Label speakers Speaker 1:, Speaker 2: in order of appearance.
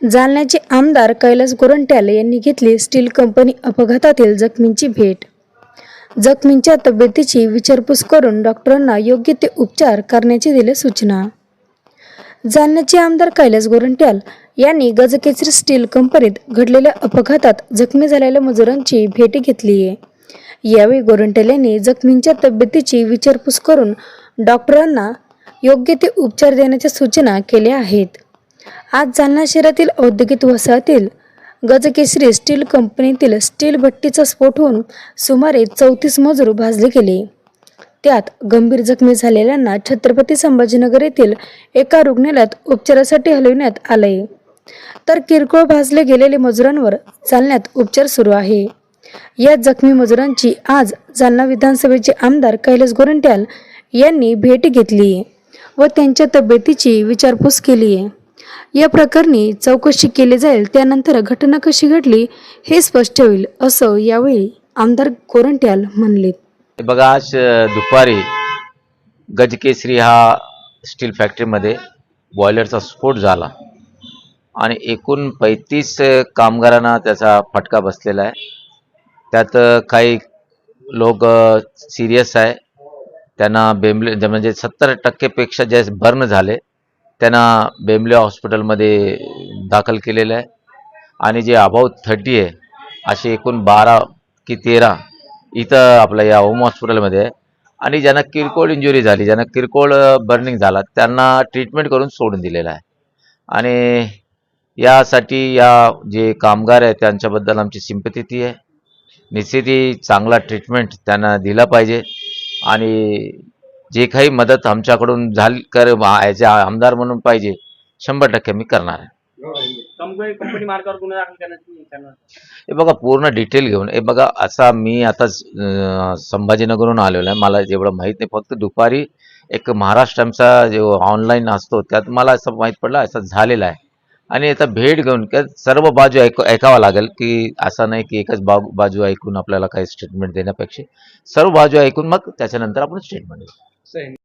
Speaker 1: जालन्याचे आमदार कैलास गोरंट्याल यांनी घेतली स्टील कंपनी अपघातातील जखमींची भेट. जखमींच्या तब्येतीची विचारपूस करून डॉक्टरांना योग्य ते उपचार करण्याची दिले सूचना. जालन्याचे आमदार कैलास गोरंट्याल यांनी गजकेसरी स्टील कंपनीत घडलेल्या अपघातात जखमी झालेल्या मजुरांची भेट घेतली आहे. यावेळी गोरंट्याल यांनी जखमींच्या तब्येतीची विचारपूस करून डॉक्टरांना योग्य ते उपचार देण्याच्या सूचना केल्या आहेत. आज जालना शहरातील औद्योगिक वसाहतील गजकेसरी स्टील कंपनीतील स्टील भट्टीचा स्फोट होऊन सुमारे चौतीस मजूर भाजले गेले. त्यात गंभीर जखमी झालेल्यांना छत्रपती संभाजीनगर येथील एका रुग्णालयात उपचारासाठी हलविण्यात आलंय. तर किरकोळ भाजले गेलेले मजुरांवर जालन्यात उपचार सुरू आहे. या जखमी मजुरांची आज जालना विधानसभेचे आमदार कैलास गोरंट्याल यांनी भेट घेतली व त्यांच्या तब्येतीची विचारपूस केली. आहे या प्रकरणी चौकशी केली जाईल त्यानंतर घटना कशी घडली हे स्पष्ट होईल असं यावेळी आमदार कोरंट्याल म्हणले
Speaker 2: बघा आज दुपारी गजकेसरी हा स्टील फॅक्टरीमध्ये बॉयलरचा स्फोट झाला आणि एकूण पैतीस कामगारांना त्याचा फटका बसलेला आहे. त्यात काही लोक सिरियस आहे. त्यांना बेंबले म्हणजे सत्तर टक्केपेक्षा जे बर्न झाले. त्यांना बेंबले हॉस्पिटलमध्ये दाखल केलेलं आहे. आणि जे अभाव थर्टी आहे असे एकूण बारा की तेरा इथं आपल्या या होम हॉस्पिटलमध्ये आहे. आणि ज्यांना किरकोळ इंजुरी झाली ज्यांना किरकोळ बर्निंग झाला त्यांना ट्रीटमेंट करून सोडून दिलेलं आहे. आणि यासाठी या जे कामगार आहे त्यांच्याबद्दल आमची सिंपती आहे. निश्चितही चांगला ट्रीटमेंट त्यांना दिला पाहिजे. आणि जे काही मदत आमच्याकडून झाली कर ॲज आमदार म्हणून पाहिजे शंभर टक्के मी करणार आहे.
Speaker 3: कंपनी कंपनी मार्गावर गुन्हा दाखल करण्याची करणार
Speaker 2: हे बघा पूर्ण डिटेल घेऊन हे बघा असा मी आताच अं, संभाजीनगरहून आलेलो आहे. मला जेवढं माहीत नाही फक्त दुपारी एक महाराष्ट्र टाइम्सचा जो ऑनलाईन असतो त्यात मला असं माहीत पडलं असं झालेलं आहे. आणि आता भेट घेऊन का सर्व बाजू ऐक ऐकावं लागेल की असं नाही की एकच बा बाजू ऐकून आपल्याला काही स्टेटमेंट देण्यापेक्षा सर्व बाजू ऐकून मग त्याच्यानंतर आपण स्टेटमेंट देऊ.
Speaker 3: saying